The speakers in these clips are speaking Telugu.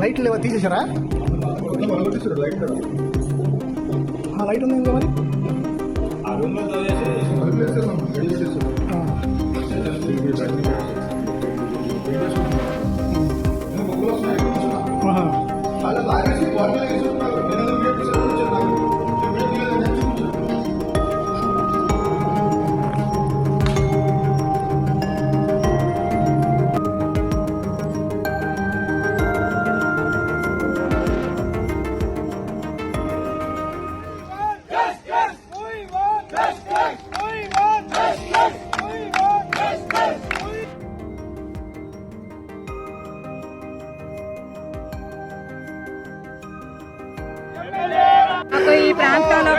లైట్లు లేవా తీసేసారా లైట్ ఉంది ఇంకా మరి ఆహా.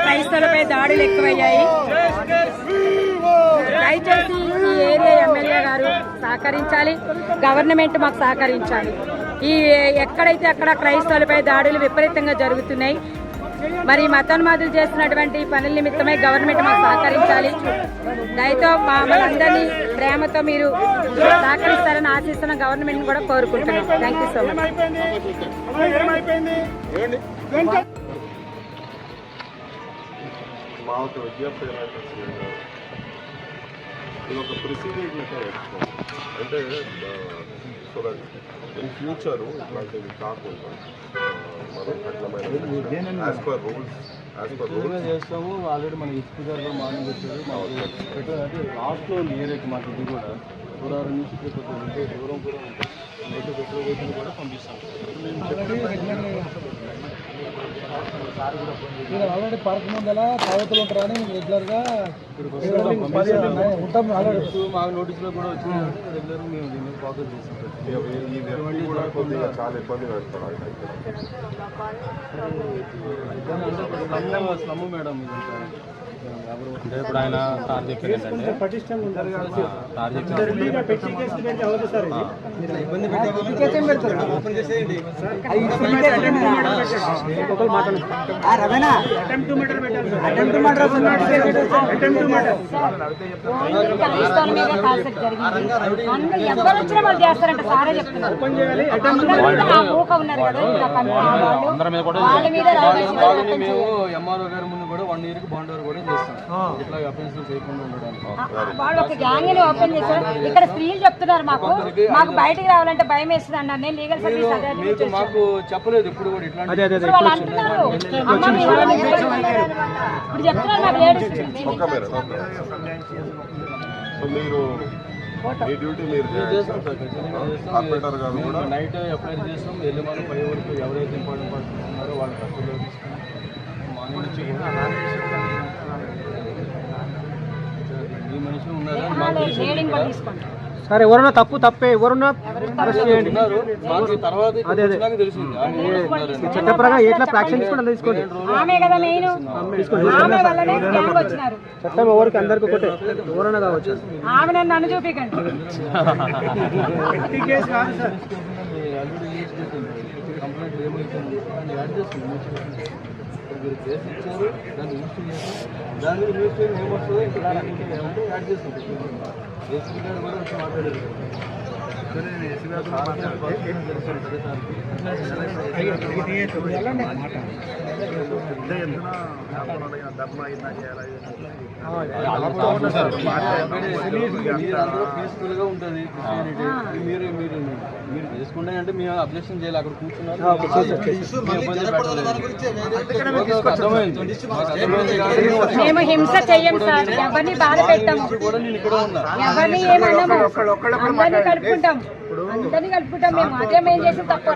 క్రైస్తవులపై దాడులు ఎక్కువయ్యాయి. దయచేసి ఈ ఏరియా ఎమ్మెల్యే గారు సహకరించాలి. గవర్నమెంట్ మాకు సహకరించాలి. ఈ ఎక్కడైతే అక్కడ క్రైస్తవులపై దాడులు విపరీతంగా జరుగుతున్నాయి మరి మతోన్మాదులు చేస్తున్నటువంటి పనుల నిమిత్తమై గవర్నమెంట్ మాకు సహకరించాలి. దయతో మమ్మల్ని ప్రేమతో మీరు సహకరిస్తారని ఆశిస్తున్న గవర్నమెంట్ కూడా కోరుకుంటున్నాం. థ్యాంక్ యూ సో మచ్ మా ఒక విజ్ఞప్తి ఏంటంటే ఇది ఒక ప్రొసీడింగ్ పెట్టుకోండి అంటే సో దట్ ఇన్ ఫ్యూచర్ ఇట్లాంటివి కాకుండా మనం కఠినమైన యాజ్ పర్ రూల్స్ చేస్తాము ఆల్రెడీ మన ఎస్పీ గారు మార్నింగ్ వచ్చారు మాకు పెట్టాలంటే లాస్ట్లో ఏరియాకి మాకు ఇది కూడా. దూరం నుంచి ఉంటే దూరం కూడా ఉంటుంది పెట్రోల్ కూడా పంపిస్తాం. ఆల్రెడీ పార్క్ ముందర తాగుతులు ఉంటారని రెగ్యులర్గా ఉంటాం మాకు నోటీసులో కూడా వచ్చింది రెగ్యులర్గా మేము దీన్ని ఫోకస్ చేస్తాం ఈ వ్యక్తి కూడా కొద్దిగా చాలా ఇబ్బంది పెడతాడు స్లమ్ మేడం ఇదంతా. అంటే ఇప్పుడు ఆయన సార్ చెప్పింది ఏంటంటే సార్ చెప్పింది వాళ్ళు మీద ఆ మూక ఉన్నారు కదా ఇలా కన్ను ఆ వాళ్ళు, అందరి మీద కూడా వాళ్ళ మీద రాజకీయ వాళ్ళని మేము ఎంఆర్ఓ గారి ముందు కూడా వన్ ఇయర్కి బాండ్ కూడా చేస్తాం. వాళ్ళు ఒక గ్యాంగ్ ఓపెన్ చేశారు. ఇక్కడ స్త్రీలు చెప్తున్నారు మాకు. మాకు బయటికి రావాలంటే భయం వేస్తుంది అన్నారు. నేను లీగల్ సర్వీస్ మీకు చెప్పలేదు. ఇప్పుడు వాళ్ళు అంటున్నారు. చెప్తున్నారు లేడీస్ మీరు మీ డ్యూటీ. కార్పొరేటర్ గారు కూడా. Night FIR early morning five వరకు ఎవరైతే ఇంపార్టెంట్ ఉన్నారో వాళ్ళ కస్టడీలో తీసుకుని మార్నింగ్ నుంచి ఈ మనిషి ఉన్నారా మాకు తెలిసి లేడీని కూడా తీసుకుంటాం సరే ఎవరన్నా తప్పు తప్పే ఎవరన్నా ఆయన ఉన్నారని. చట్టపరంగా ఎట్లా యాక్షన్ తీసుకోండి. తీసుకోండి ఆమె కదా మెయిన్. ఆమె వల్లనే గ్యాంగ్ వచ్చినారు. చట్టం ఎవరికి అందరికి ఒకటే. ఎవరన్నా కావచ్చు. కంప్లైంట్ ఏమైతుంది మీరు కేసు ఇచ్చారు దాన్ని ఇన్వెస్టిగేట్ చేసి దాన్ని మీద ఇన్వెస్టిగేషన్ ఏమొస్తుందో ఇంకా ఏమంటే యాడ్ చేస్తుంది కేసీఆర్ గారు కూడా మాట్లాడారు సరే నేను ఏసీ గారితో మాట్లాడితే తెలుసు సరే సార్ పీస్ఫుల్గా ఉంటుంది మీరు మీరు మీరు చేసుకుంటే అంటే మేము అబ్జెక్షన్ చేయాలి అక్కడ కూర్చున్నారు మేము హింస చెయ్యం సార్. ఎవరిని బాధ పెట్టాము. ఎవరిని ఏమన్నాము అందరినీ కలుపుకుంటాం. అందరినీ కలుపుకుంటాం మేము అదే మేము చేసిన తప్పు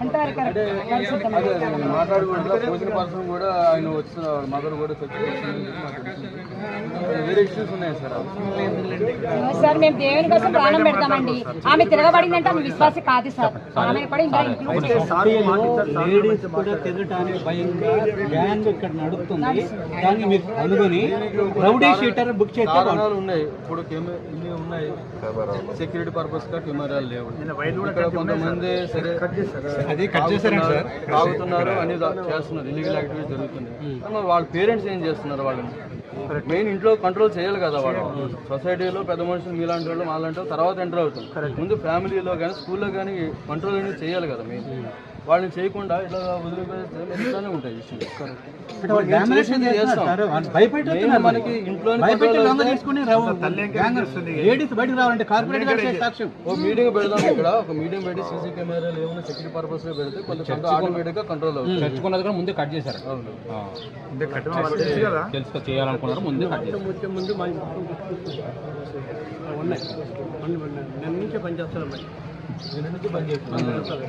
అంటారు పర్సన్ కూడా ఆయన వచ్చిన మదర్ కూడా చర్చ వేరే ఇష్యూస్ ఉన్నాయి సార్ మేము దేవుని కోసం ప్రాణం పెడతామండి ఆమె తిరగబడిందంటే ఆమె విశ్వాసి కాదు సార్ ఆమె కూడా ఇంకా లేడీస్ కూడా తిరగటానికి భయంగా గ్యాంగ్ ఇక్కడ నడుస్తుంది దాన్ని మీరు కనుగొని రౌడీ షీటర్ బుక్ చేస్తే ఉన్నాయి. ఇప్పుడు కెమెరా ఇన్ని ఉన్నాయి. సెక్యూరిటీ పర్పస్గా కెమెరాలు లేవు. ఇక్కడ కొంతమంది సరే అది కట్ చేశారండి సార్. తాగుతున్నారు అని చేస్తున్నారు. ఇల్లీగల్ యాక్టివిటీ జరుగుతుంది. వాళ్ళ పేరెంట్స్ ఏం చేస్తున్నారు వాళ్ళని? మెయిన్ ఇంట్లో కంట్రోల్ చేయాలి కదా వాళ్ళు. సొసైటీలో పెద్ద మనుషులు మీలాంటి వాళ్ళు మాలాంటి వాళ్ళు తర్వాత ఎంటర్ అవుతాం ముందు ఫ్యామిలీలో కానీ స్కూల్లో కానీ కంట్రోల్ అనేది చేయాలి కదా మెయిన్. వాళ్ళని చేయకుండా ఇట్లా వదిలిపెడితే మెరుస్తూనే ఉంటాయి మనకి ఇంట్లో ఒక మీటింగ్ పెడదాం ఇక్కడ. ఒక మీటింగ్ పెట్టి సీసీ కెమెరాలు ఏమైనా సెక్యూరిటీ పర్పస్లో పెడితే కొంత ఆటోమేటిక్గా కంట్రోల్ అవుతుంది. తెచ్చుకున్నది కూడా ముందే కట్ చేశారు. తెలుసు చేయాలనుకున్నారు ముందే కట్ చేశారు. రాష్ట్రాన్ని కట్టేసి కొట్టేసి ఆయన ముందే పాస్ చేసేదండి అది.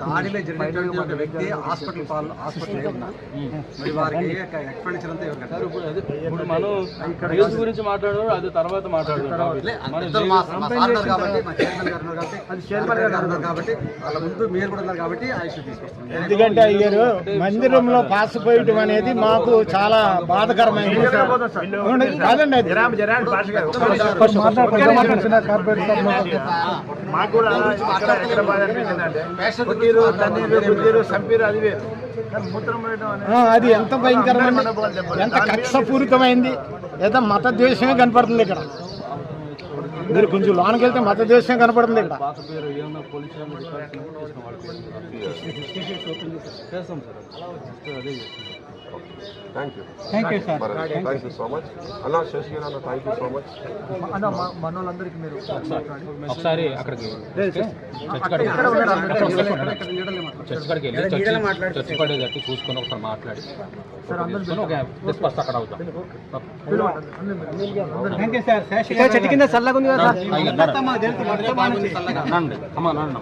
దాడిలో జరిగినటువంటి ఒక వ్యక్తి హాస్పిటల్ పాలు హాస్పిటల్ మరి వారికి ఎక్స్పెండిచర్ అంతా ఇప్పుడు మనం గురించి మాట్లాడారు అది తర్వాత కాబట్టి వాళ్ళ ముందు మీరు కూడా ఉన్నారు కాబట్టి ఎందుకంటే అయ్యారు మందిరంలో పాసిపోయటం అనేది మాకు చాలా బాధకరమైంది అవును, మాకు కూడా ఎక్కడ బాధ అనిపించిందంటే గుద్దిరు సంపీరు అది వేరు. ఎంత భయంకరమైంది ఎంత కక్షపూరితమైంది. ఏదో మత ద్వేషమే కనపడుతుంది ఇక్కడ. మీరు కొంచెం లోనికి వెళ్తే మత ద్వేషమే కనపడుతుంది ఇక్కడ. చేస్తాం సార్. అదే చేస్తాం thank you thank you sir thank you so much అన్న శశి అన్న థ్యాంక్ యూ సో మచ్ ఒకసారి అక్కడికి చర్చ్ కాడికి చర్చ్ కాడికి వెళ్ళి చర్చ్ చర్చ్ పడేటట్టు చూసుకొని ఒకసారి మాట్లాడి తీసుకొని ఒక డిస్కస్ అక్కడ అవుతాం థ్యాంక్ యూ సార్ ఇక్కడ చెట్టు కింద చల్లగా ఉంది కదా సార్ నండి అమ్మా నండి